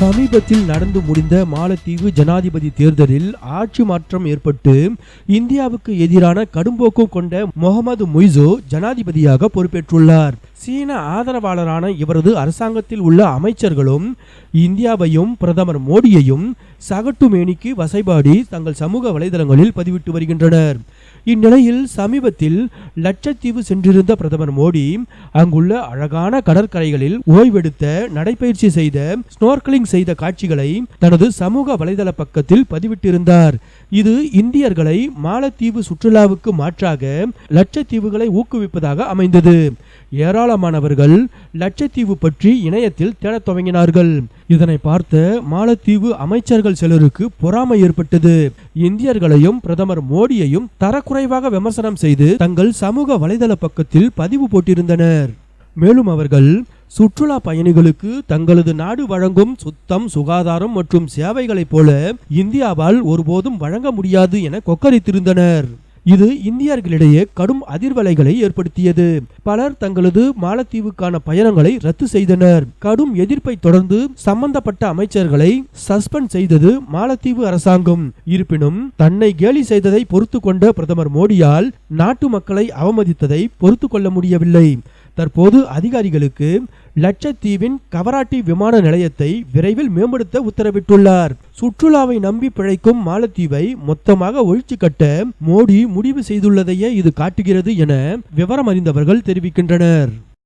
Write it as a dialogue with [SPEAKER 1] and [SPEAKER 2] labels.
[SPEAKER 1] சமீபத்தில் நடந்து முடிந்த மாலத்தீவு ஜனாதிபதி தேர்தலில் ஆட்சி மாற்றம் ஏற்பட்டு இந்தியாவுக்கு எதிரான கடும்போக்கு கொண்ட முகமது முய்சோ ஜனாதிபதியாக பொறுப்பேற்றுள்ளார். சீன ஆதரவாளரான இவரது அரசாங்கத்தில் உள்ள அமைச்சர்களும் இந்தியாவையும் பிரதமர் மோடியையும் சகட்டுமேனிக்கு வசைபாடி தங்கள் சமூக வலைதளங்களில் பதிவிட்டு வருகின்றனர். இந்நிலையில் சமீபத்தில் லட்சத்தீவு சென்றிருந்த பிரதமர் மோடி அங்குள்ள அழகான கடற்கரைகளில் ஓய்வெடுத்த நடைபயிற்சி செய்த ஸ்னோர்க்கலிங் செய்த காட்சிகளை தனது சமூக வலைதள பக்கத்தில் பதிவிட்டிருந்தார். இது இந்தியர்களை மாலத்தீவு சுற்றுலாவுக்கு மாற்றாக லட்சத்தீவுகளை ஊக்குவிப்பதாக அமைந்தது. ஏராளமானவர்கள் லட்சத்தீவு பற்றி இணையத்தில் தேடத் துவங்கினார்கள். இதனை பார்த்த மாலத்தீவு அமைச்சர்கள் சிலருக்கு பொறாமை ஏற்பட்டது. இந்தியர்களையும் பிரதமர் மோடியையும் தரக்குறைவாக விமர்சனம் செய்து தங்கள் சமூக வலைதள பக்கத்தில் பதிவு போட்டிருந்தனர். மேலும் அவர்கள் சுற்றுலா பயணிகளுக்கு தங்களது நாடு வழங்கும் சுத்தம் சுகாதாரம் மற்றும் சேவைகளைப் போல இந்தியாவால் ஒருபோதும் வழங்க முடியாது என கொக்கரித்திருந்தனர். இது இந்தியர்களிடையே கடும் அதிர்வலைகளை ஏற்படுத்தியது. பலர் தங்களது மாலத்தீவுக்கான பயணங்களை ரத்து செய்தனர். கடும் எதிர்ப்பை தொடர்ந்து சம்பந்தப்பட்ட அமைச்சர்களை சஸ்பெண்ட் செய்தது மாலத்தீவு அரசாங்கம். இருப்பினும் தன்னை கேலி செய்ததை பொறுத்து கொண்ட பிரதமர் மோடியால் நாட்டு மக்களை அவமதித்ததை பொறுத்து கொள்ள முடியவில்லை. தற்போது அதிகாரிகளுக்கு லட்சத்தீவின் கவராட்டி விமான நிலையத்தை விரைவில் மேம்படுத்த உத்தரவிட்டுள்ளார். சுற்றுலாவை நம்பி பிழைக்கும் மாலத்தீவை மொத்தமாக ஒழிச்சு கட்ட மோடி முடிவு செய்துள்ளதையே இது காட்டுகிறது என விவரம் அறிந்தவர்கள் தெரிவிக்கின்றனர்.